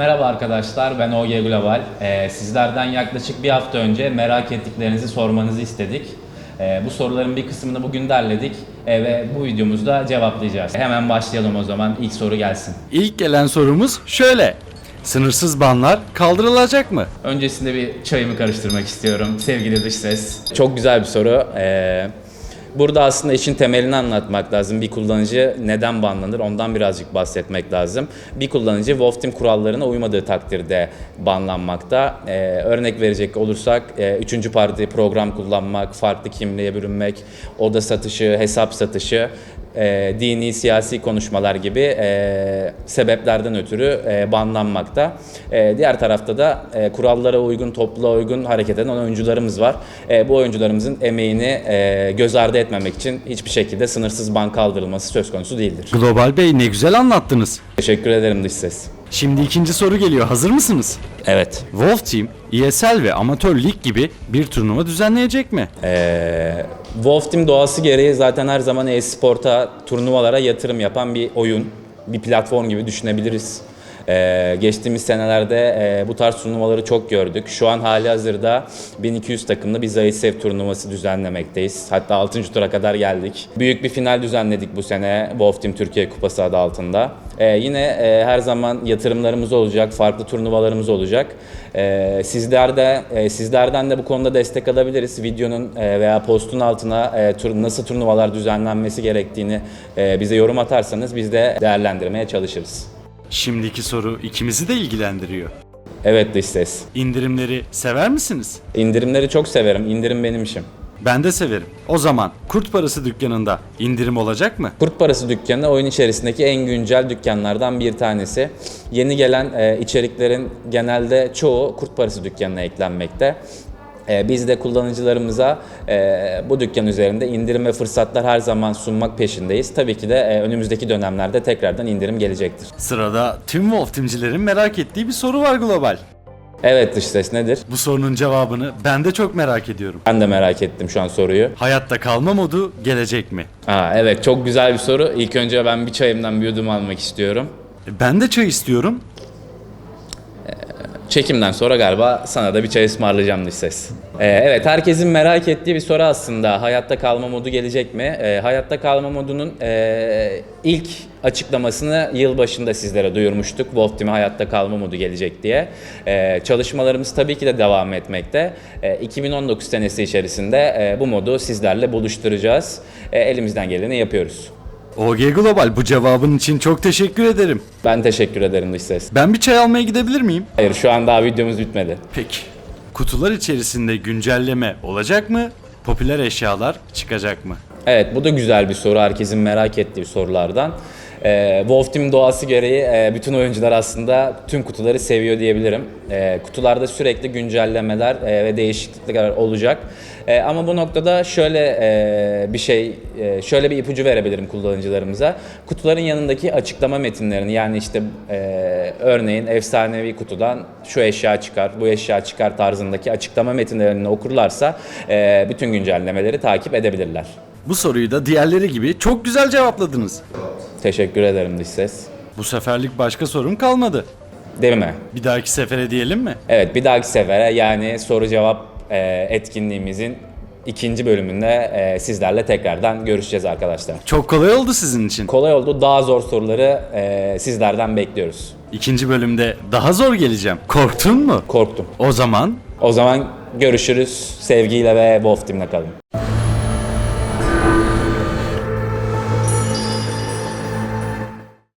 Merhaba arkadaşlar, ben OG Global. Ee, sizlerden yaklaşık bir hafta önce merak ettiklerinizi sormanızı istedik. Ee, bu soruların bir kısmını bugün derledik ee, ve bu videomuzda cevaplayacağız. Hemen başlayalım o zaman, ilk soru gelsin. İlk gelen sorumuz şöyle. Sınırsız banlar kaldırılacak mı? Öncesinde bir çayımı karıştırmak istiyorum sevgili dış ses. Çok güzel bir soru. Ee, burada aslında işin temelini anlatmak lazım. Bir kullanıcı neden banlanır ondan birazcık bahsetmek lazım. Bir kullanıcı Wolf Team kurallarına uymadığı takdirde banlanmakta. Ee, örnek verecek olursak e, üçüncü parti program kullanmak, farklı kimliğe bürünmek, oda satışı, hesap satışı e, dini, siyasi konuşmalar gibi e, sebeplerden ötürü e, banlanmakta. E, diğer tarafta da e, kurallara uygun, topluluğa uygun hareket eden oyuncularımız var. E, bu oyuncularımızın emeğini e, göz ardı etmemek için hiçbir şekilde sınırsız ban kaldırılması söz konusu değildir. Global Bey ne güzel anlattınız. Teşekkür ederim dış ses. Şimdi ikinci soru geliyor. Hazır mısınız? Evet. Wolf Team, ESL ve Amatör Lig gibi bir turnuva düzenleyecek mi? Ee, Wolf Team doğası gereği zaten her zaman e-sporta, turnuvalara yatırım yapan bir oyun, bir platform gibi düşünebiliriz. Ee, geçtiğimiz senelerde e, bu tarz turnuvaları çok gördük. Şu an hali hazırda 1200 takımlı bir Zaitsev turnuvası düzenlemekteyiz. Hatta 6. tura kadar geldik. Büyük bir final düzenledik bu sene Wolf Team Türkiye Kupası adı altında. Ee, yine e, her zaman yatırımlarımız olacak, farklı turnuvalarımız olacak. Ee, sizler de e, sizlerden de bu konuda destek alabiliriz. Videonun e, veya postun altına e, tur, nasıl turnuvalar düzenlenmesi gerektiğini e, bize yorum atarsanız biz de değerlendirmeye çalışırız. Şimdiki soru ikimizi de ilgilendiriyor. Evet dış ses. İndirimleri sever misiniz? İndirimleri çok severim. İndirim benim işim. Ben de severim. O zaman Kurt Parası dükkanında indirim olacak mı? Kurt Parası dükkanı oyun içerisindeki en güncel dükkanlardan bir tanesi. Yeni gelen e, içeriklerin genelde çoğu Kurt Parası dükkanına eklenmekte. E, biz de kullanıcılarımıza e, bu dükkan üzerinde indirim ve fırsatlar her zaman sunmak peşindeyiz. Tabii ki de e, önümüzdeki dönemlerde tekrardan indirim gelecektir. Sırada tüm Wolf Teamcilerin merak ettiği bir soru var Global. Evet dış ses nedir? Bu sorunun cevabını ben de çok merak ediyorum. Ben de merak ettim şu an soruyu. Hayatta kalma modu gelecek mi? Aa, evet çok güzel bir soru. İlk önce ben bir çayımdan bir yudum almak istiyorum. Ben de çay istiyorum. Çekimden sonra galiba sana da bir çay ısmarlayacağım dış ses. Ee, evet herkesin merak ettiği bir soru aslında. Hayatta kalma modu gelecek mi? Ee, hayatta kalma modunun e, ilk açıklamasını yıl başında sizlere duyurmuştuk. Wolf Team'e hayatta kalma modu gelecek diye. Ee, çalışmalarımız tabii ki de devam etmekte. Ee, 2019 senesi içerisinde e, bu modu sizlerle buluşturacağız. E, elimizden geleni yapıyoruz. OG Global bu cevabın için çok teşekkür ederim. Ben teşekkür ederim dış ses. Ben bir çay almaya gidebilir miyim? Hayır şu an daha videomuz bitmedi. Peki. Kutular içerisinde güncelleme olacak mı? Popüler eşyalar çıkacak mı? Evet bu da güzel bir soru. Herkesin merak ettiği sorulardan. Ee, Wolf Team doğası gereği e, bütün oyuncular aslında tüm kutuları seviyor diyebilirim. Ee, kutularda sürekli güncellemeler e, ve değişiklikler olacak. E, ama bu noktada şöyle e, bir şey, e, şöyle bir ipucu verebilirim kullanıcılarımıza. Kutuların yanındaki açıklama metinlerini yani işte e, örneğin efsanevi kutudan şu eşya çıkar, bu eşya çıkar tarzındaki açıklama metinlerini okurlarsa e, bütün güncellemeleri takip edebilirler. Bu soruyu da diğerleri gibi çok güzel cevapladınız. Teşekkür ederim dış ses. Bu seferlik başka sorum kalmadı. Değil mi? Bir dahaki sefere diyelim mi? Evet bir dahaki sefere yani soru cevap e, etkinliğimizin ikinci bölümünde e, sizlerle tekrardan görüşeceğiz arkadaşlar. Çok kolay oldu sizin için. Kolay oldu daha zor soruları e, sizlerden bekliyoruz. İkinci bölümde daha zor geleceğim. Korktun mu? Korktum. O zaman O zaman görüşürüz. Sevgiyle ve Wolf Team'le kalın.